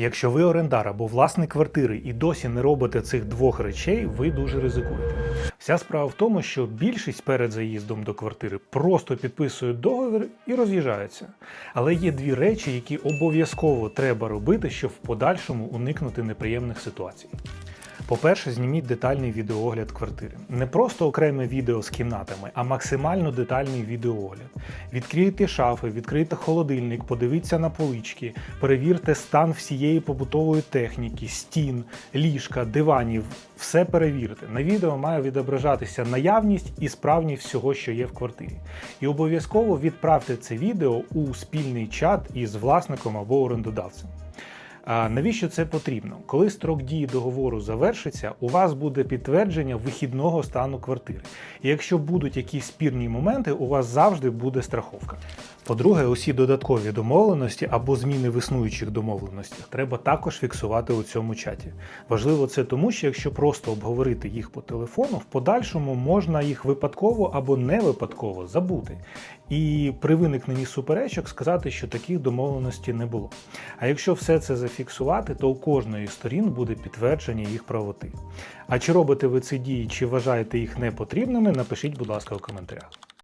Якщо ви орендар або власник квартири і досі не робите цих двох речей, ви дуже ризикуєте. Вся справа в тому, що більшість перед заїздом до квартири просто підписують договір і роз'їжджаються. Але є дві речі, які обов'язково треба робити, щоб в подальшому уникнути неприємних ситуацій. По-перше, зніміть детальний відеоогляд квартири. Не просто окреме відео з кімнатами, а максимально детальний відеоогляд. Відкрийте шафи, відкрийте холодильник, подивіться на полички, перевірте стан всієї побутової техніки, стін, ліжка, диванів. Все перевірте. На відео має відображатися наявність і справність всього, що є в квартирі. І обов'язково відправте це відео у спільний чат із власником або орендодавцем. А навіщо це потрібно? Коли строк дії договору завершиться, у вас буде підтвердження вихідного стану квартири. І якщо будуть якісь спірні моменти, у вас завжди буде страховка. По-друге, усі додаткові домовленості або зміни в існуючих домовленостях треба також фіксувати у цьому чаті. Важливо це тому, що якщо просто обговорити їх по телефону, в подальшому можна їх випадково або не випадково забути. І при виникненні суперечок сказати, що таких домовленостей не було. А якщо все це зафіксувати, то у кожної сторін буде підтвердження їх правоти. А чи робите ви ці дії, чи вважаєте їх непотрібними, напишіть, будь ласка, у коментарях.